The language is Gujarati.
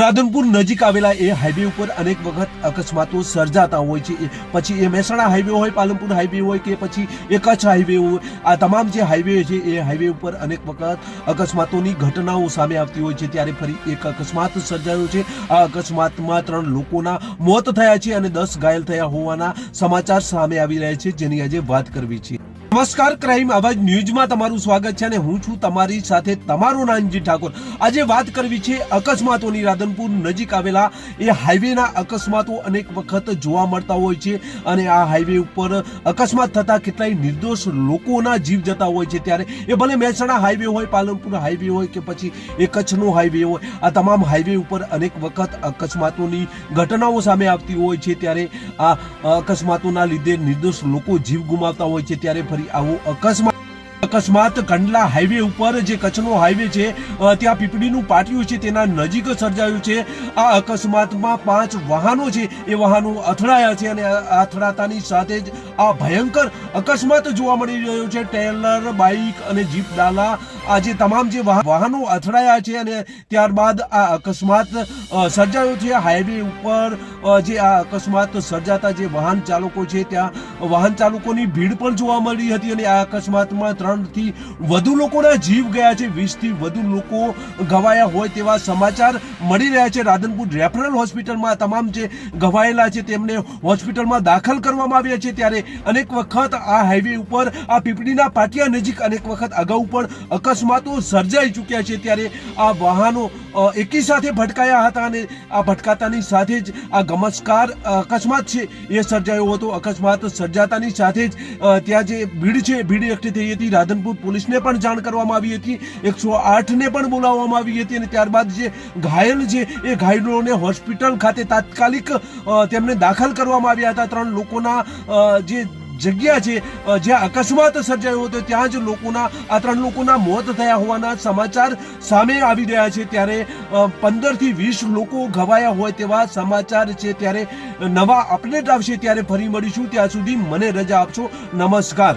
રાધનપુર નજીક આવેલા એ હાઈવે ઉપર અનેક વખત અકસ્માતો સર્જાતા હોય છે. પછી એ મહેસાણા હાઈવે હોય, પાલનપુર હાઈવે હોય કે પછી એ કચ્છ હાઈવે હોય, આ તમામ જે હાઈવે છે એ હાઈવે ઉપર અનેક વખત અકસ્માતોની ઘટનાઓ સામે આવતી હોય છે. ત્યારે ફરી એક અકસ્માત સર્જાયો છે. આ અકસ્માતમાં ત્રણ લોકોના મોત થયા છે અને દસ ઘાયલ થયા હોવાના સમાચાર સામે આવી રહ્યા છે, જેની આજે વાત કરવી છે. નમસ્કાર, ક્રાઇમ અવાજ ન્યૂઝમાં તમારું સ્વાગત છે અને હું છું તમારી સાથે તમારો નાનજી ઠાકોર. આજે વાત કરવી છે અકસ્માતોની. રાધનપુર નજીક આવેલા એ હાઈવેના અકસ્માતો અનેક વખત જોવા મળતા હોય છે અને આ હાઈવે ઉપર અકસ્માત થતા કેટલાય નિર્દોષ લોકોના જીવ જતા હોય છે ત્યારે એ ભલે મહેસાણા હાઈવે હોય, પાલનપુર હાઈવે હોય કે પછી એ કચ્છનો હાઈવે હોય, આ તમામ હાઈવે ઉપર અનેક વખત અકસ્માતોની ઘટનાઓ સામે આવતી હોય છે ત્યારે આ અકસ્માતોના લીધે નિર્દોષ લોકો જીવ ગુમાવતા હોય છે ત્યારે ફરી આવો અકસ્માત અકસ્માત કંડલા હાઈવે ઉપર જે કચ્છનો હાઈવે છે ત્યાં પીપળીનું પાટિયું છે, તેના નજીક સર્જાયું છે. આ અકસ્માતમાં પાંચ વાહનો છે, એ વાહનો અથડાયા છે અને અથડાતાની સાથે જ આ ભયંકર અકસ્માત જોવા મળી રહ્યો છે. ટેલર બાઇક અને જીપ ડાલા આ જે તમામ જે વાહ- વાહનો અથડાયા છે અને ત્યારબાદ આ અકસ્માત સર્જાયો છે. હાઈવે ઉપર જે આ અકસ્માત સર્જાતા જે વાહન ચાલકો છે, ત્યાં વાહન ચાલકોની ભીડ પણ જોવા મળી હતી અને આ અકસ્માતમાં ત્રણથી વધુ લોકોના જીવ ગયા છે. વીસથી વધુ લોકો ઘવાયા હોય તેવા સમાચાર મળી રહ્યા છે. રાધનપુર રેફરલ હોસ્પિટલમાં તમામ જે ઘવાયેલા છે તેમને હોસ્પિટલમાં દાખલ કરવામાં આવ્યા છે. ત્યારે અનેક વખત આ હાઈવે ઉપર, આ પીપળીના પાટિયા નજીક અનેક વખત અગાઉ પણ અકસ્માતો સર્જાઈ ચૂક્યા છે. ત્યારે આ વાહનો એકી સાથે ભટકાયા હતા અને આ ભટકાતાની સાથે જ આ ગમસ્કાર અકસ્માત છે એ સર્જાયો હતો. અકસ્માત સર્જાતાની સાથે જ ત્યાં જે ભીડ છે, ભીડ એકઠી થઈ હતી. રાધનપુર પોલીસને પણ જાણ કરવામાં આવી હતી. એકસો આઠને પણ બોલાવવામાં આવી હતી અને ત્યારબાદ જે ઘાયલ છે એ ઘાયલોને હોસ્પિટલ ખાતે તાત્કાલિક તેમને દાખલ કરવામાં આવ્યા હતા. ત્રણ લોકોના જે જગ્યા છે જ્યાં અકસ્માત સર્જાયો હતો, ત્યાં જ લોકોના, આ ત્રણ લોકોના મોત થયા હોવાના સમાચાર સામે આવી રહ્યા છે. ત્યારે પંદરથી વીસ લોકો ઘવાયા હોય તેવા સમાચાર છે. ત્યારે નવા અપડેટ આવશે ત્યારે ફરી મળીશું. ત્યાં સુધી મને રજા આપશો. નમસ્કાર.